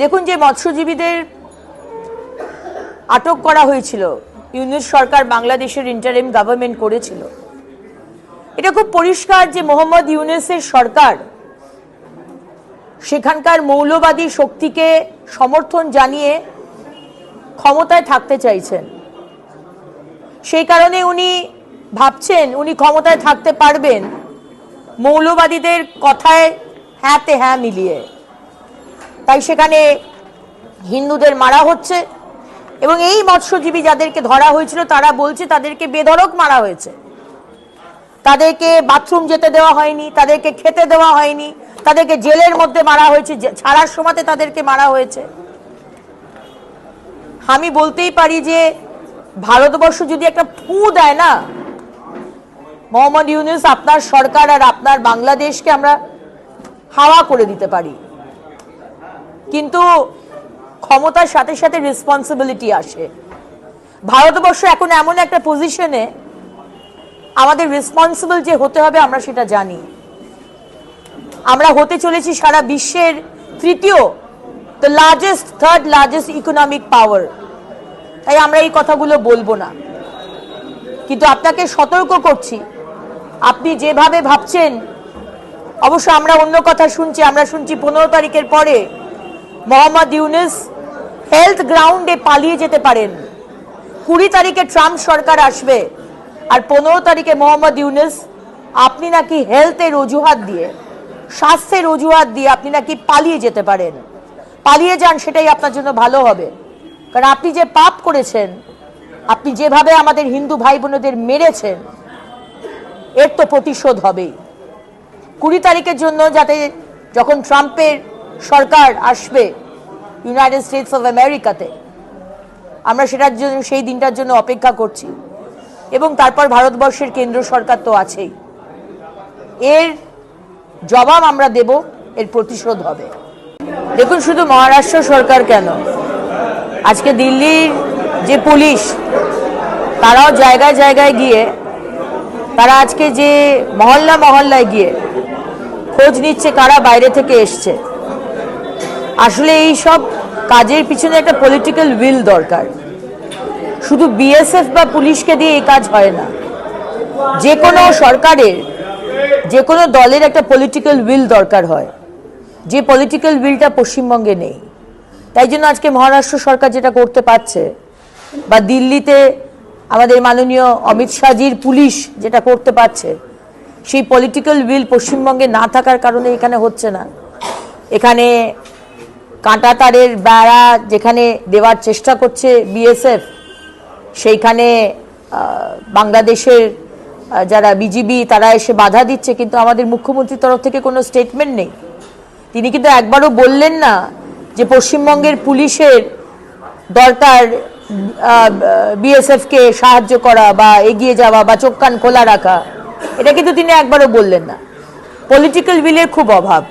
দেখুন যে মৎস্যজীবীদের আটক করা হয়েছিল। ইউনিট সরকার বাংলাদেশের ইন্টারিম গভর্নমেন্ট করেছিল। এটা খুব পরিষ্কার যে মোহাম্মদ ইউনুসের সরকার সেখানকার মৌলবাদী শক্তিকে সমর্থন জানিয়ে ক্ষমতায় থাকতে চাইছেন। সেই কারণে উনি ভাবছেন উনি ক্ষমতায় থাকতে পারবেন। মৌলবাদীদের কথায় হ্যাঁতে হ্যাঁ মিলিয়ে। তাই সেখানে হিন্দুদের মারা হচ্ছে। এবং এই মৎস্যজীবী যাদেরকে ধরা হয়েছিল, তারা বলছে তাদেরকে বেধড়ক মারা হয়েছে। তাদেরকে বাথরুম যেতে দেওয়া হয়নি, তাদেরকে খেতে দেওয়া হয়নি, তাদেরকে জেলের মধ্যে মারা হয়েছে ছাড়ার সময়তে তাদেরকে মারা হয়েছে। আমি বলতেই পারি যে ভারতবর্ষ যদি একটা ফু দেয় না, মোহাম্মদ ইউনুস আপনার সরকার আর আপনার বাংলাদেশকে আমরা হাওয়া করে দিতে পারি। কিন্তু ক্ষমতার সাথে সাথে রেসপন্সিবিলিটি আসে। ভারতবর্ষ এখন এমন একটা পজিশনে আমাদের রেসপন্সিবল যে হতে হবে আমরা সেটা জানি। আমরা হতে চলেছি সারা বিশ্বের তৃতীয় the largest third largest economic power তাই আমরা এই কথাগুলো বলব না। কিন্তু আপনাকে সতর্ক করছি, আপনি যেভাবে ভাবছেন, অবশ্য আমরা অন্য কথা শুনছি, আমরা শুনছি পনেরো তারিখের পরে মোহাম্মদ ইউনুস হেলথ গ্রাউন্ডে পালিয়ে যেতে পারেন। কুড়ি তারিখে ট্রাম্প সরকার আসবে আর পনেরো তারিখে মোহাম্মদ ইউনুস আপনি নাকি হেলথের অজুহাত দিয়ে, স্বাস্থ্যের অজুহাত দিয়ে আপনি নাকি পালিয়ে যেতে পারেন। পালিয়ে যান, সেটাই আপনার জন্য ভালো হবে। কারণ আপনি যে পাপ করেছেন, আপনি যেভাবে আমাদের হিন্দু ভাই বোনদের মেরেছেন, এর তো প্রতিশোধ হবেই। কুড়ি তারিখের জন্য যাতে যখন ট্রাম্পের সরকার আসবে ইউনাইটেড স্টেটস অফ আমেরিকাতে আমরা সেটার জন্য, সেই দিনটার জন্য অপেক্ষা করছি। এবং তারপর ভারতবর্ষের কেন্দ্র সরকার তো আছেই। এর জবাব আমরা দেব, এর প্রতিশোধ হবে। দেখুন শুধু মহারাষ্ট্র সরকার কেন? আজকে দিল্লির যে পুলিশ, তারাও জায়গায় জায়গায় গিয়ে, তারা আজকে যে মহল্লা মহল্লায় গিয়ে খোঁজ নিচ্ছে কারা বাইরে থেকে এসছে। আসলে এই সব কাজের পিছনে একটা পলিটিক্যাল উইল দরকার। শুধু বিএসএফ বা পুলিশকে দিয়ে এই কাজ হয় না। যে কোনো সরকারের, যে কোনো দলের একটা পলিটিক্যাল উইল দরকার হয়। যে পলিটিক্যাল উইলটা পশ্চিমবঙ্গে নেই। তাই জন্য আজকে মহারাষ্ট্র সরকার যেটা করতে পারছে, বা দিল্লিতে আমাদের মাননীয় অমিত শাহজির পুলিশ যেটা করতে পারছে, সেই পলিটিক্যাল উইল পশ্চিমবঙ্গে না থাকার কারণে এখানে হচ্ছে না। এখানে কাঁটা তারের বেড়া যেখানে দেওয়ার চেষ্টা করছে বিএসএফ, সেইখানে বাংলাদেশের যারা বিজিবি, তারা এসে বাধা দিচ্ছে, কিন্তু আমাদের মুখ্যমন্ত্রীর তরফ থেকে কোনো স্টেটমেন্ট নেই। তিনি কিন্তু একবারও বললেন না যে পশ্চিমবঙ্গের পুলিশের দরকার বিএসএফকে সাহায্য করা বা এগিয়ে যাওয়া বা চোখ কান খোলা রাখা। এটা কিন্তু তিনি একবারও বললেন না। পলিটিক্যাল উইলের খুব অভাব।